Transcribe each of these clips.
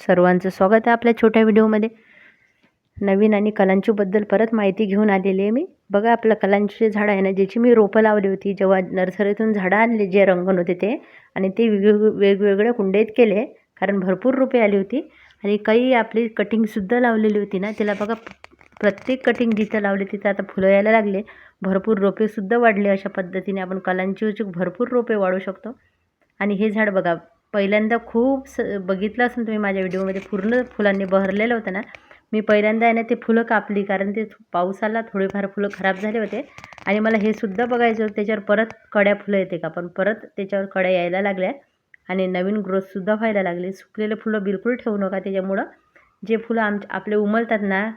सर्वांचं स्वागत आहे आपल्या छोट्या व्हिडिओमध्ये. नवीन आणि कलांचूबद्दल परत माहिती घेऊन आलेली आहे मी. बघा आपलं कलांचूचे झाड आहे ना ज्याची मी रोपं लावली होती जेव्हा नर्सरीतून झाडं आणले जे रंगण होते ते. आणि ते वेगवेगळ्या कुंडेत केले कारण भरपूर रोपे आली होती. आणि काही आपली कटिंगसुद्धा लावलेली होती ना तिला बघा प्रत्येक कटिंग जिथं लावली तिथं आता फुलं यायला लागले. भरपूर रोपेसुद्धा वाढले अशा पद्धतीने आपण कलांची भरपूर रोपे वाढू शकतो. आणि हे झाड बघा पहिल्यांदा खूप स बघितलं असेल तुम्ही माझ्या व्हिडिओमध्ये पूर्ण फुलांनी बहरलेलं होतं ना. मी पहिल्यांदा आहे ना ते फुलं कापली कारण ते पावसाला थोडेफार फुलं खराब झाले होते. आणि मला हे सुद्धा बघायचं होतं त्याच्यावर परत कड्या फुलं येते का? पण परत त्याच्यावर कड्या यायला लागल्या. आणि नवीन ग्रोथसुद्धा व्हायला लागले. सुकलेले फुलं बिलकुल ठेवू नका त्याच्यामुळं. जे फुलं आम आपले उमलतात ना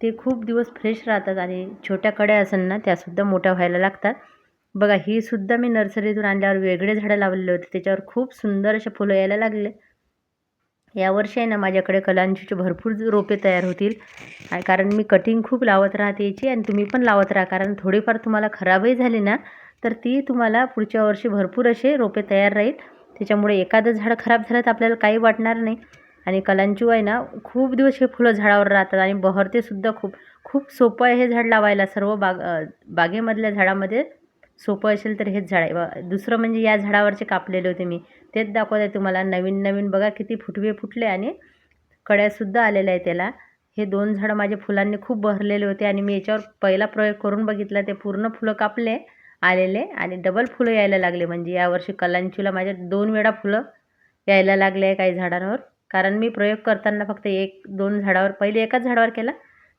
ते खूप दिवस फ्रेश राहतात आणि छोट्या कड्या असेल ना त्यासुद्धा मोठ्या व्हायला लागतात. बघा ही सुद्धा मी नर्सरीतून आणल्यावर वेगळे झाडं लावलेले होते. त्याच्यावर खूप सुंदर असे फुलं यायला लागले. यावर्षी आहे ना माझ्याकडे कलांचीचे भरपूर रोपे तयार होतील. कारण मी कटिंग खूप लावत राहते याची आणि तुम्ही पण लावत राहा. कारण थोडीफार तुम्हाला खराबही झाली ना तर ती तुम्हाला पुढच्या वर्षी भरपूर असे रोपे तयार राहील. त्याच्यामुळे एखादं झाड खराब झालं तर आपल्याला काही वाटणार नाही. आणि कलांचू आहे ना खूप दिवस हे फुलं झाडावर राहतात आणि बहरतेसुद्धा खूप. खूप सोपं आहे हे झाड लावायला. सर्व बाग बागेमधल्या झाडामध्ये सोपं असेल तर हेच झाड आहे. दुसरं म्हणजे या झाडावरचे कापलेले होते मी. तेच दाखवत आहे तुम्हाला. नवीन नवीन बघा किती फुटवे फुटले आणि कड्यासुद्धा आलेल्या आहे त्याला. हे दोन झाडं माझ्या फुलांनी खूप बहरलेले होते आणि मी याच्यावर पहिला प्रयोग करून बघितला. ते पूर्ण फुलं कापले आलेले आणि डबल फुलं यायला लागले. म्हणजे यावर्षी कलांचीला माझ्या दोन वेळा फुलं यायला लागले आहे काही झाडांवर. कारण मी प्रयोग करताना फक्त एक दोन झाडावर पहिले एकाच झाडावर केला.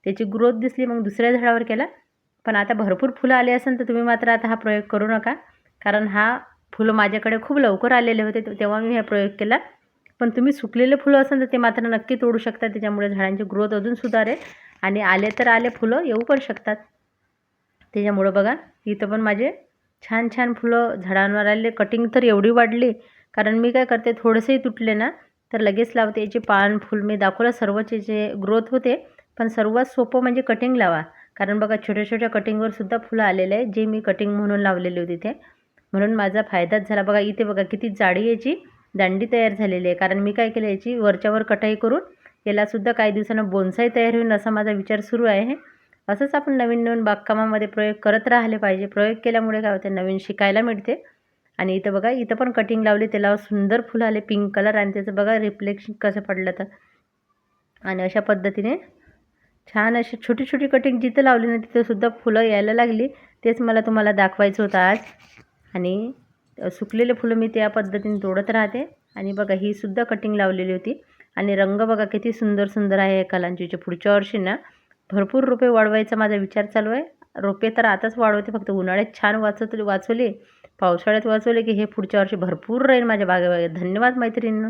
त्याची ग्रोथ दिसली मग दुसऱ्या झाडावर केला. पण आता भरपूर फुलं आले असेल तर तुम्ही मात्र आता हा प्रयोग करू नका. कारण हा फुलं माझ्याकडे खूप लवकर आलेले होते तेव्हा मी हा प्रयोग केला. पण तुम्ही सुकलेले फुलं असेल तर ते मात्र नक्की तोडू शकता. त्याच्यामुळे झाडांची ग्रोथ अजून सुधारेल. आणि आले तर आले फुलं येऊ पण शकतात. त्याच्यामुळं बघा इथं पण माझे छान छान फुलं झाडांवर आले. कटिंग तर एवढी वाढली. कारण मी काय करते थोडेसेही तुटले ना तर लगेच लावते. याचे पान फुल मी दाखवलं. सर्वच याचे ग्रोथ होते. पण सर्वात सोपं म्हणजे कटिंग लावा. कारण बघा छोट्या छोट्या कटिंगवर सुद्धा फुलं आलेले आहे जे मी कटिंग म्हणून लावलेली होती तिथे म्हणून माझा फायदाच झाला. बघा इथे बघा किती जाडी याची दांडी तयार झालेली आहे. कारण मी काय केलं याची वरच्यावर कटाई करून यालासुद्धा काही दिवसांना बोनसाई तयार होईल असा माझा विचार सुरू आहे. असंच आपण नवीन नवीन बागकामामध्ये प्रयोग करत राहिले पाहिजे. प्रयोग केल्यामुळे काय होते नवीन शिकायला मिळते. आणि इथं बघा इथं पण कटिंग लावली त्याला सुंदर फुलं आले पिंक कलर आणि त्याचं बघा रिफ्लेक्शन कसं पडलं तर. आणि अशा पद्धतीने छान अशी छोटी छोटी कटिंग जिथं लावली ना तिथं सुद्धा फुलं यायला लागली. तेच मला तुम्हाला दाखवायचं होतं आज. आणि सुकलेले फुलं मी त्या पद्धतीने तोडत राहते. आणि बघा ही सुद्धा कटिंग लावलेली होती. आणि रंग बघा किती सुंदर सुंदर आहे कलांचीचे पुढच्या वर्षी ना भरपूर रोपे वाढवायचा माझा विचार चालू आहे. रोपे तर आताच वाढवते फक्त उन्हाळ्यात छान वाचत वाचवले. पावसाळ्यात वाचवले की हे पुढच्या वर्षी भरपूर राहील माझ्या बागेबागेत धन्यवाद मैत्रिणींनो.